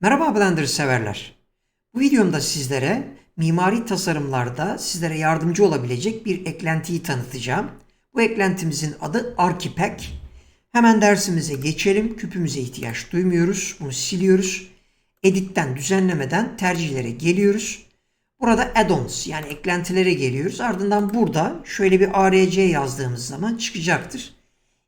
Merhaba Blender severler. Bu videomda sizlere mimari tasarımlarda sizlere yardımcı olabilecek bir eklentiyi tanıtacağım. Bu eklentimizin adı Archipack. Hemen dersimize geçelim. Küpümüze ihtiyaç duymuyoruz. Bunu siliyoruz. Edit'ten, düzenlemeden tercihlere geliyoruz. Burada add-ons yani eklentilere geliyoruz. Ardından burada şöyle bir ARC yazdığımız zaman çıkacaktır.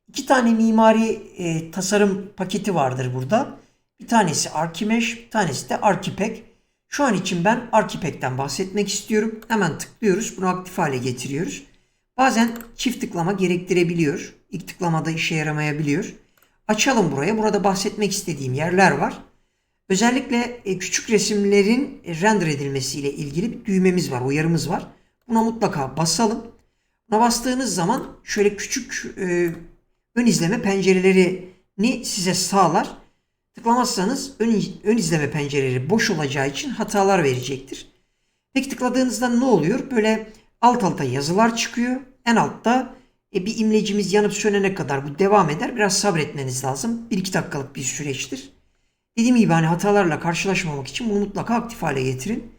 İki tane mimari e, tasarım paketi vardır burada. Bir tanesi Archimesh, bir tanesi de Archipack. Şu an için ben Archipack'ten bahsetmek istiyorum. Hemen tıklıyoruz. Bunu aktif hale getiriyoruz. Bazen çift tıklama gerektirebiliyor. İlk tıklamada işe yaramayabiliyor. Açalım buraya. Burada bahsetmek istediğim yerler var. Özellikle e, küçük resimlerin render edilmesiyle ilgili bir düğmemiz var, uyarımız var. Buna mutlaka basalım. Buna bastığınız zaman şöyle küçük e, ön izleme pencerelerini size sağlar. Tıklamazsanız ön, ön izleme pencereleri boş olacağı için hatalar verecektir. Peki tıkladığınızda ne oluyor? Böyle alt alta yazılar çıkıyor. En altta e, bir imlecimiz yanıp sönene kadar bu devam eder. Biraz sabretmeniz lazım. 1-2 dakikalık bir süreçtir. Dediğim gibi hani hatalarla karşılaşmamak için bunu mutlaka aktif hale getirin.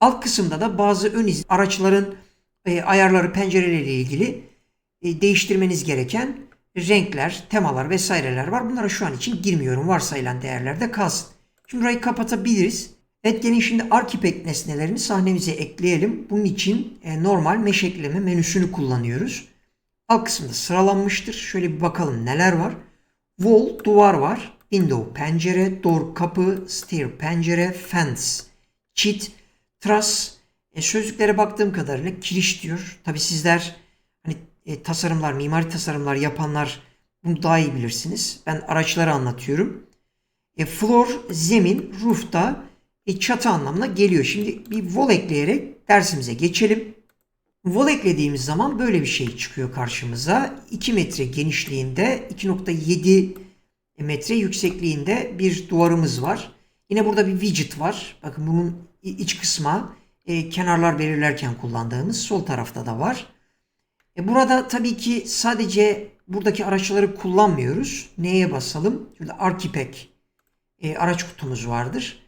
Alt kısımda da bazı ön iz araçların e, ayarları pencereleriyle ilgili e, değiştirmeniz gereken renkler, temalar vesaireler var. Bunlara şu an için girmiyorum. Varsayılan değerlerde kalsın. Şimdi burayı kapatabiliriz. Evet gelin şimdi Archipack nesnelerini sahnemize ekleyelim. Bunun için e, normal mesh ekleme menüsünü kullanıyoruz. Alt kısımda sıralanmıştır. Şöyle bir bakalım neler var. Wall duvar var. Window pencere, door kapı, stair pencere, fence, çit, truss. E, sözlüklere baktığım kadarıyla kiriş diyor. Tabi sizler e, tasarımlar, mimari tasarımlar yapanlar bunu daha iyi bilirsiniz. Ben araçları anlatıyorum. E, floor, zemin, roof da e, çatı anlamına geliyor. Şimdi bir wall ekleyerek dersimize geçelim. Wall eklediğimiz zaman böyle bir şey çıkıyor karşımıza. 2 metre genişliğinde 2.7 metre yüksekliğinde bir duvarımız var. Yine burada bir widget var. Bakın bunun iç kısmı e, kenarlar belirlerken kullandığımız sol tarafta da var. E, burada tabii ki sadece buradaki araçları kullanmıyoruz. Neye basalım? Şurada Archipack e, araç kutumuz vardır.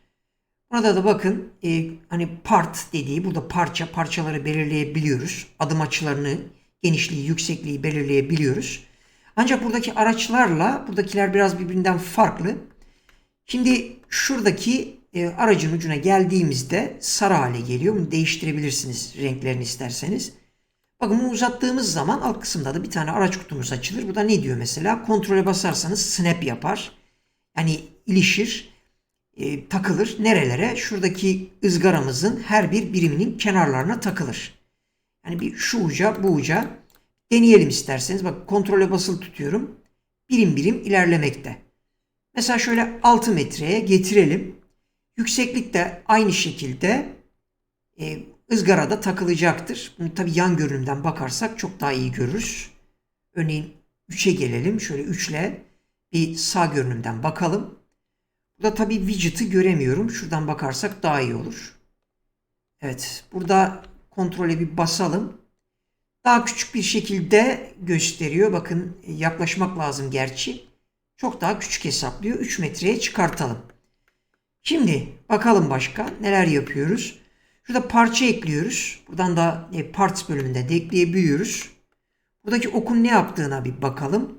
Burada da bakın e, hani part dediği burada parça parçaları belirleyebiliyoruz. Adım açılarını, genişliği, yüksekliği belirleyebiliyoruz. Ancak buradaki araçlarla buradakiler biraz birbirinden farklı. Şimdi şuradaki e, aracın ucuna geldiğimizde sarı hale geliyor. Bunu değiştirebilirsiniz renklerini isterseniz. Bakın bunu uzattığımız zaman alt kısımda da bir tane araç kutumuz açılır. Bu da ne diyor mesela? Kontrole basarsanız snap yapar. Yani ilişir, e, takılır. Nerelere? Şuradaki ızgaramızın her bir biriminin kenarlarına takılır. Yani bir şu uca bu uca deneyelim isterseniz. Bak kontrole basılı tutuyorum. Birim birim ilerlemekte. Mesela şöyle 6 metreye getirelim. Yükseklik de aynı şekilde e, ızgarada takılacaktır. Bunu tabi yan görünümden bakarsak çok daha iyi görürüz. Örneğin 3'e gelelim. Şöyle 3 ile bir sağ görünümden bakalım. Burada tabi widget'ı göremiyorum. Şuradan bakarsak daha iyi olur. Evet. Burada kontrole bir basalım. Daha küçük bir şekilde gösteriyor. Bakın yaklaşmak lazım gerçi. Çok daha küçük hesaplıyor. 3 metreye çıkartalım. Şimdi bakalım başka neler yapıyoruz. Şurada parça ekliyoruz. Buradan da e, parts bölümünde de ekleyebiliyoruz. Buradaki okun ne yaptığına bir bakalım.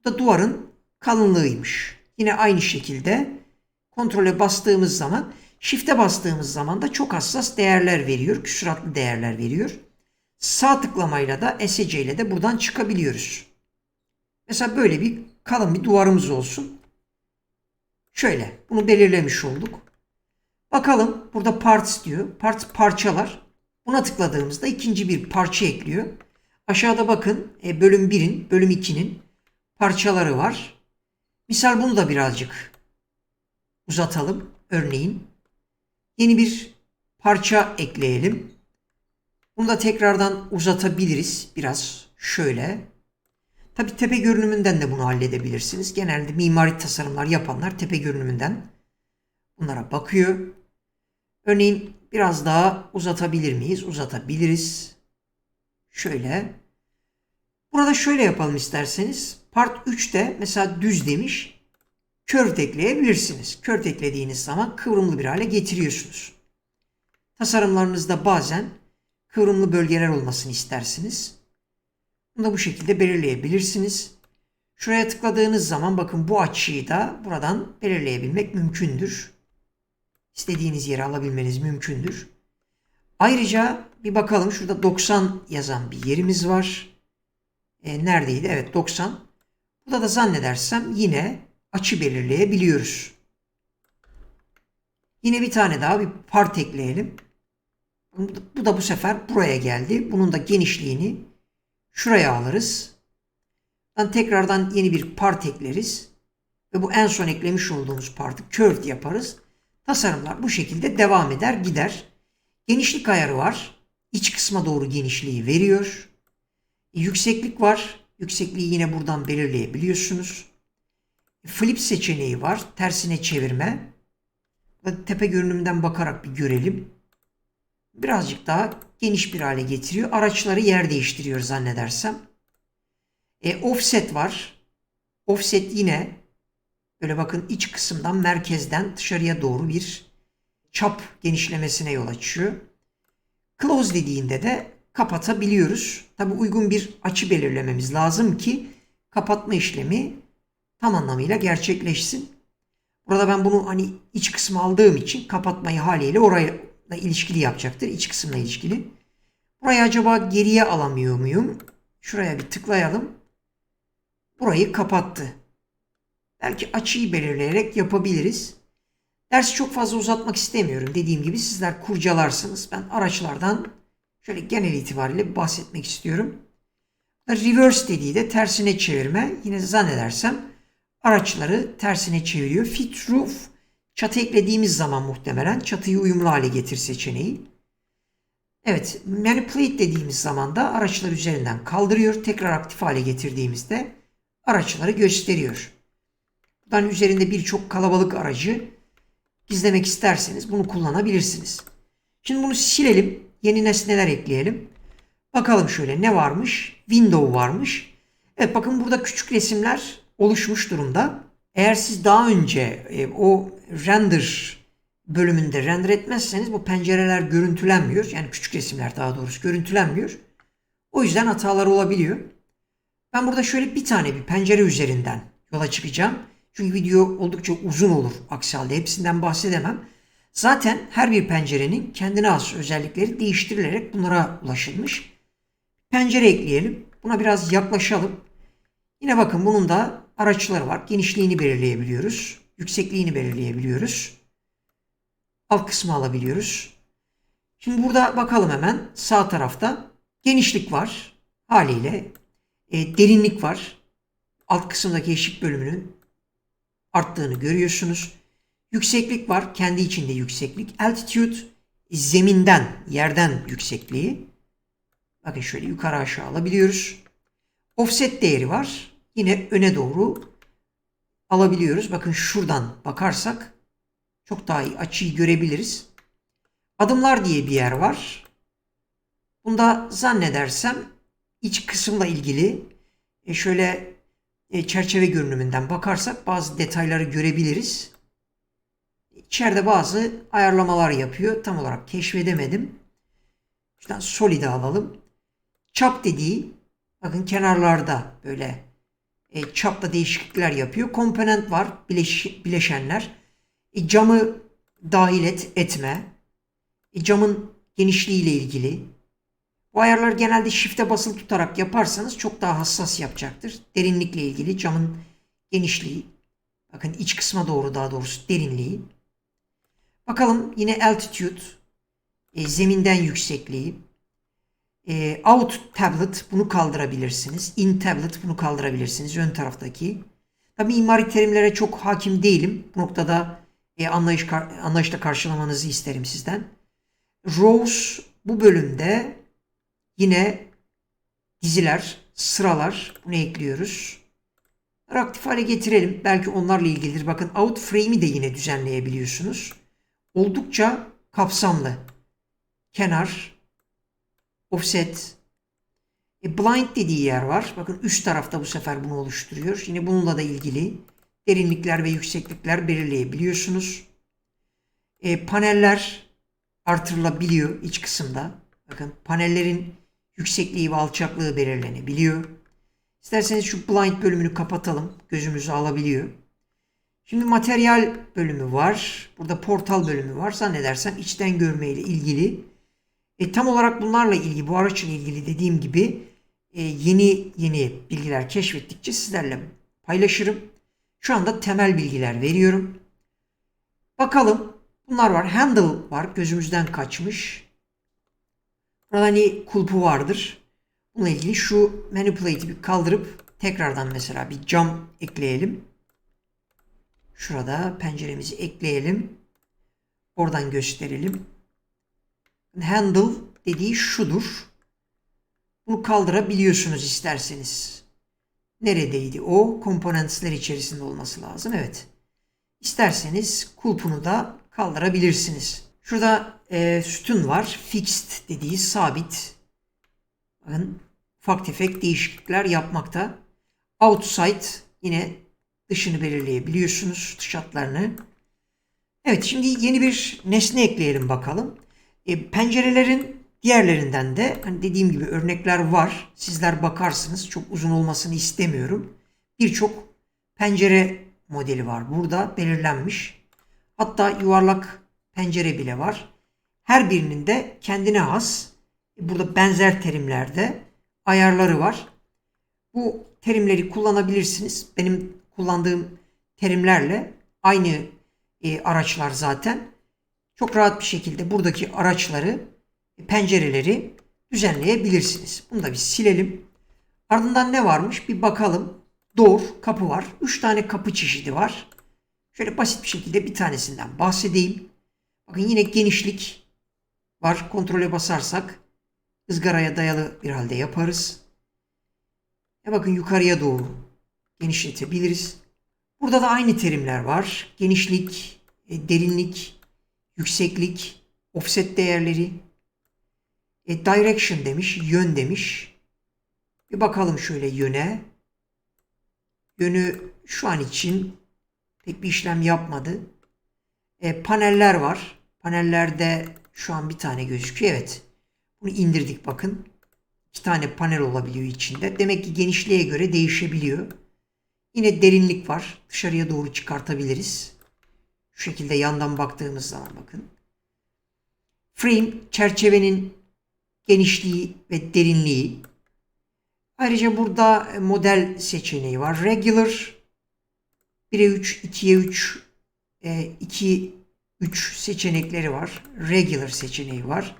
Bu da duvarın kalınlığıymış. Yine aynı şekilde kontrole bastığımız zaman shift'e bastığımız zaman da çok hassas değerler veriyor. Küsuratlı değerler veriyor. Sağ tıklamayla da SC ile de buradan çıkabiliyoruz. Mesela böyle bir kalın bir duvarımız olsun. Şöyle bunu belirlemiş olduk. Bakalım burada parts diyor. Parts parçalar. Buna tıkladığımızda ikinci bir parça ekliyor. Aşağıda bakın e, bölüm 1'in, bölüm 2'nin parçaları var. Misal bunu da birazcık uzatalım. Örneğin yeni bir parça ekleyelim. Bunu da tekrardan uzatabiliriz. Biraz şöyle. Tabi tepe görünümünden de bunu halledebilirsiniz. Genelde mimari tasarımlar yapanlar tepe görünümünden bunlara bakıyor. Örneğin biraz daha uzatabilir miyiz? Uzatabiliriz. Şöyle. Burada şöyle yapalım isterseniz. Part 3'te mesela düz demiş. curve ekleyebilirsiniz. Curve eklediğiniz zaman kıvrımlı bir hale getiriyorsunuz. Tasarımlarınızda bazen kıvrımlı bölgeler olmasını istersiniz. Bunu da bu şekilde belirleyebilirsiniz. Şuraya tıkladığınız zaman bakın bu açıyı da buradan belirleyebilmek mümkündür. İstediğiniz yere alabilmeniz mümkündür. Ayrıca bir bakalım şurada 90 yazan bir yerimiz var. E, neredeydi? Evet 90. Burada da zannedersem yine açı belirleyebiliyoruz. Yine bir tane daha bir part ekleyelim. Bu da bu sefer buraya geldi. Bunun da genişliğini şuraya alırız. Ben tekrardan yeni bir part ekleriz. Ve bu en son eklemiş olduğumuz partı curved yaparız. Tasarımlar bu şekilde devam eder gider. Genişlik ayarı var. İç kısma doğru genişliği veriyor. Yükseklik var. Yüksekliği yine buradan belirleyebiliyorsunuz. Flip seçeneği var. Tersine çevirme. Tepe görünümden bakarak bir görelim. Birazcık daha geniş bir hale getiriyor. Araçları yer değiştiriyor zannedersem. E, offset var. Offset yine böyle bakın iç kısımdan merkezden dışarıya doğru bir çap genişlemesine yol açıyor. Close dediğinde de kapatabiliyoruz. Tabi uygun bir açı belirlememiz lazım ki kapatma işlemi tam anlamıyla gerçekleşsin. Burada ben bunu hani iç kısmı aldığım için kapatmayı haliyle orayla ilişkili yapacaktır. İç kısımla ilişkili. Burayı acaba geriye alamıyor muyum? Şuraya bir tıklayalım. Burayı kapattı. Belki açıyı belirleyerek yapabiliriz. Dersi çok fazla uzatmak istemiyorum. Dediğim gibi sizler kurcalarsınız. Ben araçlardan şöyle genel itibariyle bahsetmek istiyorum. Reverse dediği de tersine çevirme. Yine zannedersem araçları tersine çeviriyor. Fit roof çatı eklediğimiz zaman muhtemelen çatıyı uyumlu hale getir seçeneği. Evet, manipulate dediğimiz zaman da araçlar üzerinden kaldırıyor. Tekrar aktif hale getirdiğimizde araçları gösteriyor. Buradan üzerinde birçok kalabalık aracı gizlemek isterseniz bunu kullanabilirsiniz. Şimdi bunu silelim. Yeni nesneler ekleyelim. Bakalım şöyle ne varmış? Window varmış. Evet bakın burada küçük resimler oluşmuş durumda. Eğer siz daha önce e, o render bölümünde render etmezseniz bu pencereler görüntülenmiyor. Yani küçük resimler daha doğrusu görüntülenmiyor. O yüzden hatalar olabiliyor. Ben burada şöyle bir tane bir pencere üzerinden yola çıkacağım. Çünkü video oldukça uzun olur aksi halde hepsinden bahsedemem. Zaten her bir pencerenin kendine has özellikleri değiştirilerek bunlara ulaşılmış. Pencere ekleyelim. Buna biraz yaklaşalım. Yine bakın bunun da araçları var. Genişliğini belirleyebiliyoruz. Yüksekliğini belirleyebiliyoruz. Alt kısmı alabiliyoruz. Şimdi burada bakalım hemen sağ tarafta genişlik var. Haliyle e, derinlik var. Alt kısımdaki eşik bölümünün arttığını görüyorsunuz. Yükseklik var. Kendi içinde yükseklik. Altitude zeminden, yerden yüksekliği. Bakın şöyle yukarı aşağı alabiliyoruz. Offset değeri var. Yine öne doğru alabiliyoruz. Bakın şuradan bakarsak çok daha iyi açıyı görebiliriz. Adımlar diye bir yer var. Bunda zannedersem iç kısımla ilgili e şöyle çerçeve görünümünden bakarsak bazı detayları görebiliriz. İçeride bazı ayarlamalar yapıyor. Tam olarak keşfedemedim. Şuradan solid'i alalım. Çap dediği bakın kenarlarda böyle e, çapta değişiklikler yapıyor. Komponent var. Bileş, bileşenler. E, camı dahil et, etme. E, camın genişliği ile ilgili. Bu ayarlar genelde shift'e basılı tutarak yaparsanız çok daha hassas yapacaktır. Derinlikle ilgili camın genişliği. Bakın iç kısma doğru daha doğrusu derinliği. Bakalım yine altitude. E, zeminden yüksekliği. E, out tablet bunu kaldırabilirsiniz. In tablet bunu kaldırabilirsiniz. Ön taraftaki. Tabi mimari terimlere çok hakim değilim. Bu noktada e, anlayış, anlayışla karşılamanızı isterim sizden. Rows bu bölümde yine diziler, sıralar bunu ekliyoruz. Aktif hale getirelim. Belki onlarla ilgilidir. Bakın out frame'i de yine düzenleyebiliyorsunuz. Oldukça kapsamlı. Kenar, offset, e, blind dediği yer var. Bakın üst tarafta bu sefer bunu oluşturuyor. Yine bununla da ilgili derinlikler ve yükseklikler belirleyebiliyorsunuz. E, paneller artırılabiliyor iç kısımda. Bakın panellerin yüksekliği ve alçaklığı belirlenebiliyor. İsterseniz şu blind bölümünü kapatalım. Gözümüzü alabiliyor. Şimdi materyal bölümü var. Burada portal bölümü var. Zannedersem içten görme ile ilgili. E, tam olarak bunlarla ilgili, bu araçla ilgili dediğim gibi e, yeni yeni bilgiler keşfettikçe sizlerle paylaşırım. Şu anda temel bilgiler veriyorum. Bakalım. Bunlar var. Handle var. Gözümüzden kaçmış. Hani kulpu vardır. Bununla ilgili şu manipulate'i bir kaldırıp tekrardan mesela bir cam ekleyelim. Şurada penceremizi ekleyelim. Oradan gösterelim. Handle dediği şudur. Bunu kaldırabiliyorsunuz isterseniz. Neredeydi o? Komponentler içerisinde olması lazım. Evet. İsterseniz kulpunu da kaldırabilirsiniz. Şurada e, sütun var. Fixed dediği sabit. Bakın ufak tefek değişiklikler yapmakta. Outside yine dışını belirleyebiliyorsunuz. Dış hatlarını. Evet şimdi yeni bir nesne ekleyelim bakalım. E, pencerelerin diğerlerinden de hani dediğim gibi örnekler var. Sizler bakarsınız. Çok uzun olmasını istemiyorum. Birçok pencere modeli var. Burada belirlenmiş. Hatta yuvarlak pencere bile var. Her birinin de kendine has burada benzer terimlerde ayarları var. Bu terimleri kullanabilirsiniz. Benim kullandığım terimlerle aynı e, araçlar zaten. Çok rahat bir şekilde buradaki araçları, pencereleri düzenleyebilirsiniz. Bunu da bir silelim. Ardından ne varmış bir bakalım. Door, kapı var. 3 tane kapı çeşidi var. Şöyle basit bir şekilde bir tanesinden bahsedeyim. Bakın yine genişlik var. Kontrole basarsak ızgaraya dayalı bir halde yaparız. E bakın yukarıya doğru genişletebiliriz. Burada da aynı terimler var. Genişlik, e, derinlik, yükseklik, offset değerleri, e, direction demiş, yön demiş. Bir bakalım şöyle yöne. Yönü şu an için pek bir işlem yapmadı. E, paneller var. Panellerde şu an bir tane gözüküyor. Evet. Bunu indirdik bakın. İki tane panel olabiliyor içinde. Demek ki genişliğe göre değişebiliyor. Yine derinlik var. Dışarıya doğru çıkartabiliriz. Şu şekilde yandan baktığımız zaman bakın. Frame çerçevenin genişliği ve derinliği. Ayrıca burada model seçeneği var. Regular 1'e 3, 2'ye 3, 2, 3 seçenekleri var. Regular seçeneği var.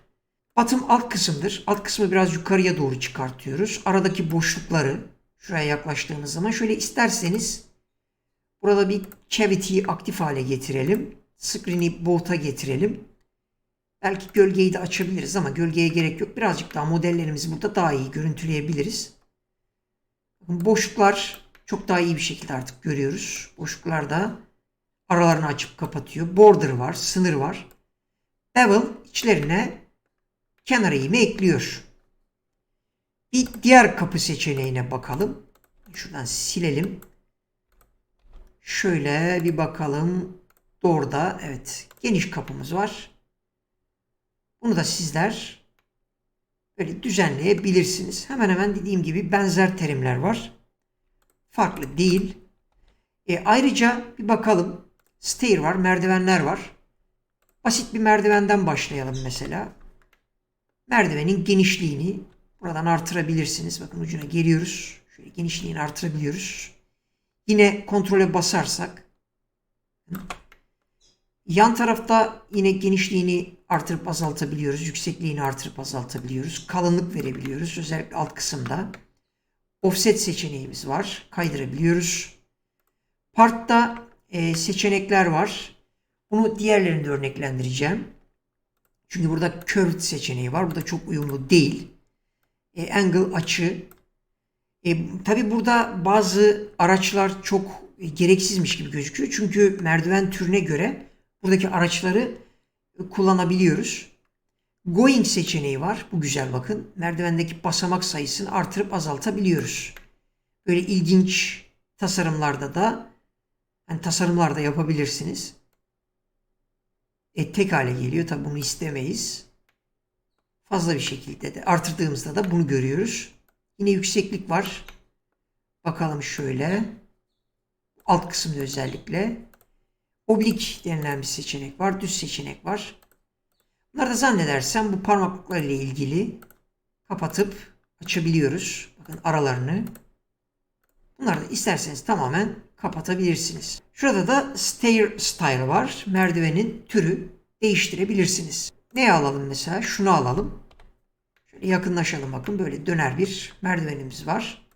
Bottom alt kısımdır. Alt kısmı biraz yukarıya doğru çıkartıyoruz. Aradaki boşlukları şuraya yaklaştığımız zaman şöyle isterseniz burada bir cavity'yi aktif hale getirelim. Screen'i bold'a getirelim. Belki gölgeyi de açabiliriz ama gölgeye gerek yok. Birazcık daha modellerimizi burada daha iyi görüntüleyebiliriz. Boşluklar çok daha iyi bir şekilde artık görüyoruz. Boşluklarda aralarını açıp kapatıyor. Border var, sınır var. Bevel içlerine kenar eğimi ekliyor. Bir diğer kapı seçeneğine bakalım. Şuradan silelim. Şöyle bir bakalım. Doğruda evet geniş kapımız var. Bunu da sizler böyle düzenleyebilirsiniz. Hemen hemen dediğim gibi benzer terimler var. Farklı değil. E, ayrıca bir bakalım. Stair var, merdivenler var. Basit bir merdivenden başlayalım mesela. Merdivenin genişliğini buradan artırabilirsiniz. Bakın ucuna geliyoruz. Şöyle genişliğini artırabiliyoruz. Yine kontrole basarsak yan tarafta yine genişliğini artırıp azaltabiliyoruz. Yüksekliğini artırıp azaltabiliyoruz. Kalınlık verebiliyoruz. Özellikle alt kısımda. Offset seçeneğimiz var. Kaydırabiliyoruz. Part'ta e, seçenekler var. Bunu diğerlerinde örneklendireceğim. Çünkü burada curved seçeneği var. Bu da çok uyumlu değil. E, angle açı. E, Tabi burada bazı araçlar çok gereksizmiş gibi gözüküyor. Çünkü merdiven türüne göre buradaki araçları kullanabiliyoruz. Going seçeneği var. Bu güzel bakın. Merdivendeki basamak sayısını artırıp azaltabiliyoruz. Böyle ilginç tasarımlarda da Yani tasarımlar da yapabilirsiniz. E, tek hale geliyor. Tabi bunu istemeyiz. Fazla bir şekilde de artırdığımızda da bunu görüyoruz. Yine yükseklik var. Bakalım şöyle. Alt kısımda özellikle. Oblik denilen bir seçenek var. Düz seçenek var. Bunları da zannedersem bu parmaklıklar ile ilgili kapatıp açabiliyoruz. Bakın aralarını. Bunları da isterseniz tamamen kapatabilirsiniz. Şurada da stair style var. Merdivenin türü değiştirebilirsiniz. Ne alalım mesela? Şunu alalım. Şöyle yakınlaşalım bakın. Böyle döner bir merdivenimiz var.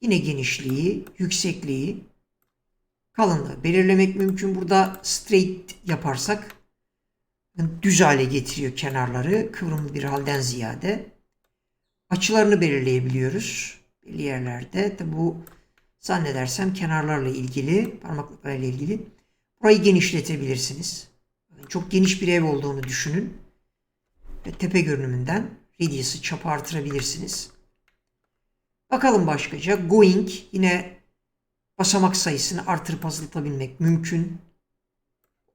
Yine genişliği, yüksekliği, kalınlığı belirlemek mümkün. Burada straight yaparsak düz hale getiriyor kenarları. Kıvrımlı bir halden ziyade. Açılarını belirleyebiliyoruz. Belli yerlerde. Tabi bu zannedersem kenarlarla ilgili, parmaklıklarla ilgili. Burayı genişletebilirsiniz. Çok geniş bir ev olduğunu düşünün. Ve tepe görünümünden radius'ı çapı artırabilirsiniz. Bakalım başkaca. Going yine basamak sayısını artırıp azaltabilmek mümkün.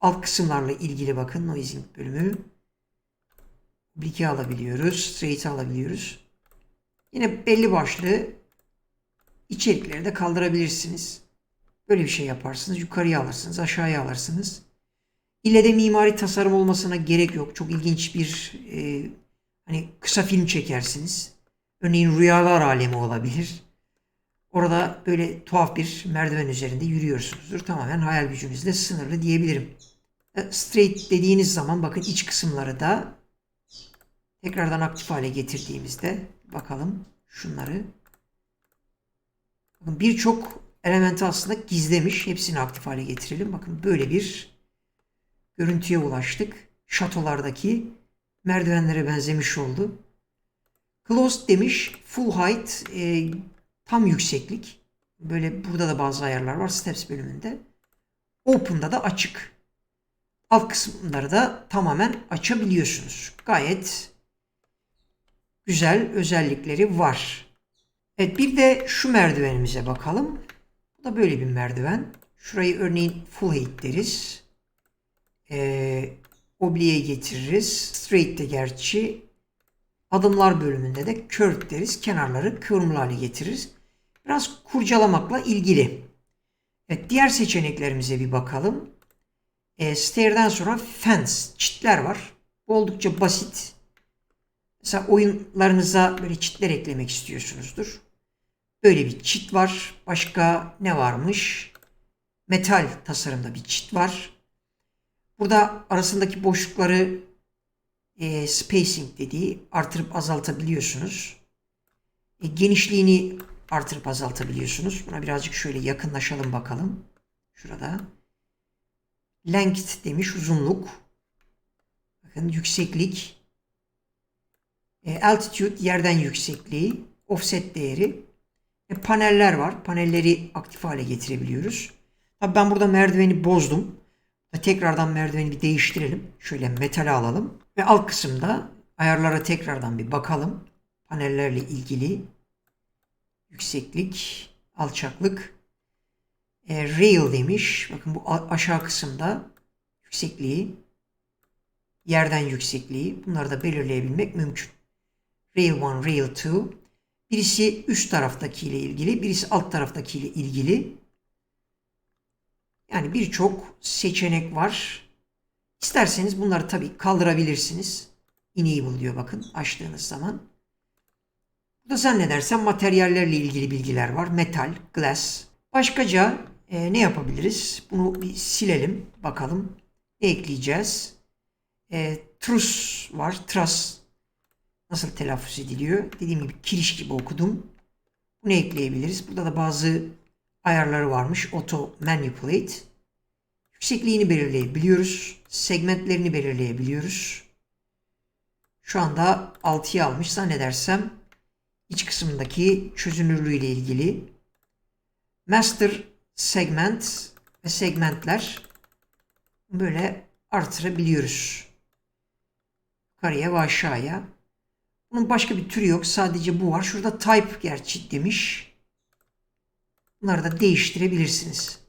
Alt kısımlarla ilgili bakın noising bölümü. Oblique alabiliyoruz. Straight alabiliyoruz. Yine belli başlı içerikleri de kaldırabilirsiniz. Böyle bir şey yaparsınız. Yukarıya alırsınız. Aşağıya alırsınız. İlle de mimari tasarım olmasına gerek yok. Çok ilginç bir e, hani kısa film çekersiniz. Örneğin rüyalar alemi olabilir. Orada böyle tuhaf bir merdiven üzerinde yürüyorsunuzdur. Tamamen hayal gücünüzle sınırlı diyebilirim. E, straight dediğiniz zaman bakın iç kısımları da tekrardan aktif hale getirdiğimizde bakalım şunları. Birçok elementi aslında gizlemiş. Hepsini aktif hale getirelim. Bakın böyle bir görüntüye ulaştık. Şatolardaki merdivenlere benzemiş oldu. Closed demiş. Full height e, tam yükseklik. Böyle burada da bazı ayarlar var steps bölümünde. Open'da da açık. Alt kısımları da tamamen açabiliyorsunuz. Gayet güzel özellikleri var. Evet bir de şu merdivenimize bakalım. Bu da böyle bir merdiven. Şurayı örneğin full height deriz. Ee, obliye getiririz. Straight de gerçi. Adımlar bölümünde de curve deriz. Kenarları kıvrımlı hale getiririz. Biraz kurcalamakla ilgili. Evet, diğer seçeneklerimize bir bakalım. E, stair'den sonra fence, çitler var. Bu oldukça basit. Mesela oyunlarınıza böyle çitler eklemek istiyorsunuzdur. Böyle bir çit var. Başka ne varmış? Metal tasarımda bir çit var. Burada arasındaki boşlukları e, spacing dediği artırıp azaltabiliyorsunuz. E, genişliğini artırıp azaltabiliyorsunuz. Buna birazcık şöyle yakınlaşalım bakalım. Şurada. Length demiş uzunluk. Bakın yükseklik. E, altitude yerden yüksekliği. Offset değeri. E, paneller var. Panelleri aktif hale getirebiliyoruz. Tabii ben burada merdiveni bozdum. Tekrardan merdiveni bir değiştirelim. Şöyle metal alalım. Ve alt kısımda ayarlara tekrardan bir bakalım. Panellerle ilgili yükseklik, alçaklık, e, rail demiş. Bakın bu aşağı kısımda yüksekliği, yerden yüksekliği bunları da belirleyebilmek mümkün. Rail 1, Rail 2. Birisi üst taraftakiyle ilgili, birisi alt taraftakiyle ilgili. Yani birçok seçenek var. İsterseniz bunları tabii kaldırabilirsiniz. Enable diyor bakın açtığınız zaman. Burada zannedersem materyallerle ilgili bilgiler var. Metal, glass. Başkaca e, ne yapabiliriz? Bunu bir silelim bakalım. Ne ekleyeceğiz? E, truss var. Truss nasıl telaffuz ediliyor? Dediğim gibi kiriş gibi okudum. Bunu ekleyebiliriz. Burada da bazı ayarları varmış. Auto manipulate. Yüksekliğini belirleyebiliyoruz. Segmentlerini belirleyebiliyoruz. Şu anda 6'yı almış zannedersem iç kısmındaki çözünürlüğü ile ilgili master segment ve segmentler böyle artırabiliyoruz. Yukarıya ve aşağıya. Bunun başka bir türü yok. Sadece bu var. Şurada type gerçi demiş. Bunları da değiştirebilirsiniz.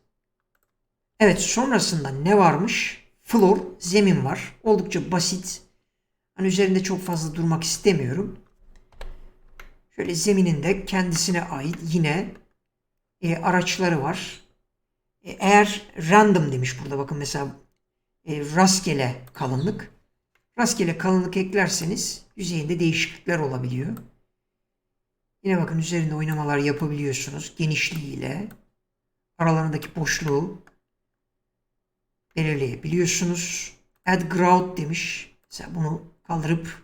Evet sonrasında ne varmış? Floor, zemin var. Oldukça basit. Hani üzerinde çok fazla durmak istemiyorum. Şöyle zemininde kendisine ait yine e, araçları var. E, eğer random demiş burada bakın mesela e, rastgele kalınlık. Rastgele kalınlık eklerseniz yüzeyinde değişiklikler olabiliyor. Yine bakın üzerinde oynamalar yapabiliyorsunuz genişliğiyle. Aralarındaki boşluğu belirleyebiliyorsunuz. Add grout demiş. Mesela bunu kaldırıp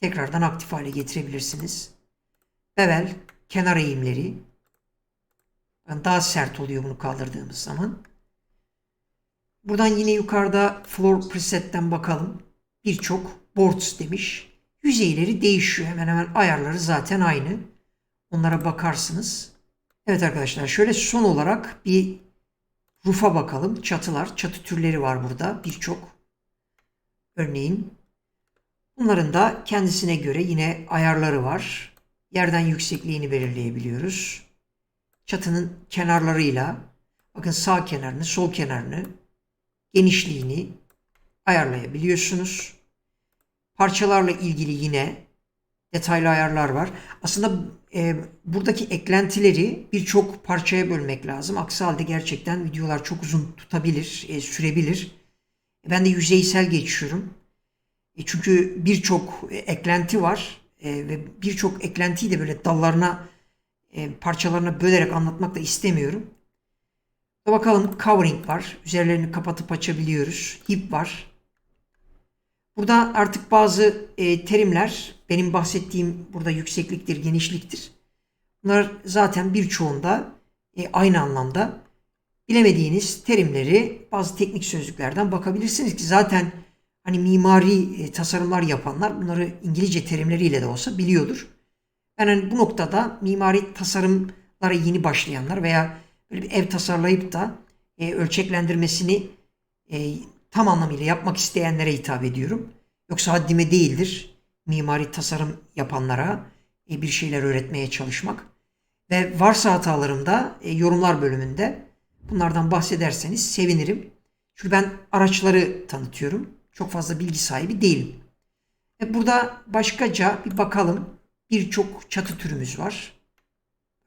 tekrardan aktif hale getirebilirsiniz. Bevel, kenar eğimleri. Yani daha sert oluyor bunu kaldırdığımız zaman. Buradan yine yukarıda floor preset'ten bakalım. Birçok boards demiş. Yüzeyleri değişiyor. Hemen hemen ayarları zaten aynı. Onlara bakarsınız. Evet arkadaşlar şöyle son olarak bir rufa bakalım. Çatılar, çatı türleri var burada birçok. Örneğin bunların da kendisine göre yine ayarları var. Yerden yüksekliğini belirleyebiliyoruz. Çatının kenarlarıyla bakın sağ kenarını, sol kenarını, genişliğini ayarlayabiliyorsunuz. Parçalarla ilgili yine detaylı ayarlar var. Aslında e, buradaki eklentileri birçok parçaya bölmek lazım. Aksi halde gerçekten videolar çok uzun tutabilir, e, sürebilir. Ben de yüzeysel geçiyorum. E, çünkü birçok e, eklenti var e, ve birçok eklentiyi de böyle dallarına, e, parçalarına bölerek anlatmak da istemiyorum. Bakalım covering var. Üzerlerini kapatıp açabiliyoruz. Hip var. Burada artık bazı e, terimler benim bahsettiğim burada yüksekliktir, genişliktir. Bunlar zaten birçoğunda e, aynı anlamda bilemediğiniz terimleri bazı teknik sözlüklerden bakabilirsiniz ki zaten hani mimari e, tasarımlar yapanlar bunları İngilizce terimleriyle de olsa biliyordur. Ben hani bu noktada mimari tasarımlara yeni başlayanlar veya böyle bir ev tasarlayıp da e, ölçeklendirmesini e, tam anlamıyla yapmak isteyenlere hitap ediyorum. Yoksa haddime değildir mimari tasarım yapanlara e, bir şeyler öğretmeye çalışmak. Ve varsa hatalarımda e, yorumlar bölümünde bunlardan bahsederseniz sevinirim. Çünkü ben araçları tanıtıyorum. Çok fazla bilgi sahibi değilim. E, burada başkaca bir bakalım. Birçok çatı türümüz var.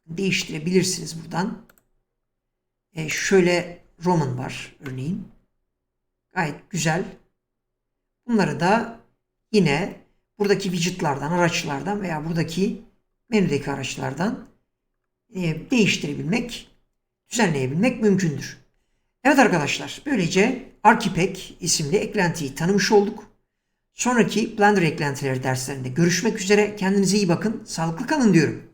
Değiştirebilirsiniz buradan. E, şöyle Roman var örneğin. Gayet güzel. Bunları da yine buradaki widgetlardan, araçlardan veya buradaki menüdeki araçlardan e, değiştirebilmek, düzenleyebilmek mümkündür. Evet arkadaşlar, böylece Archipek isimli eklentiyi tanımış olduk. Sonraki Blender eklentileri derslerinde görüşmek üzere. Kendinize iyi bakın, sağlıklı kalın diyorum.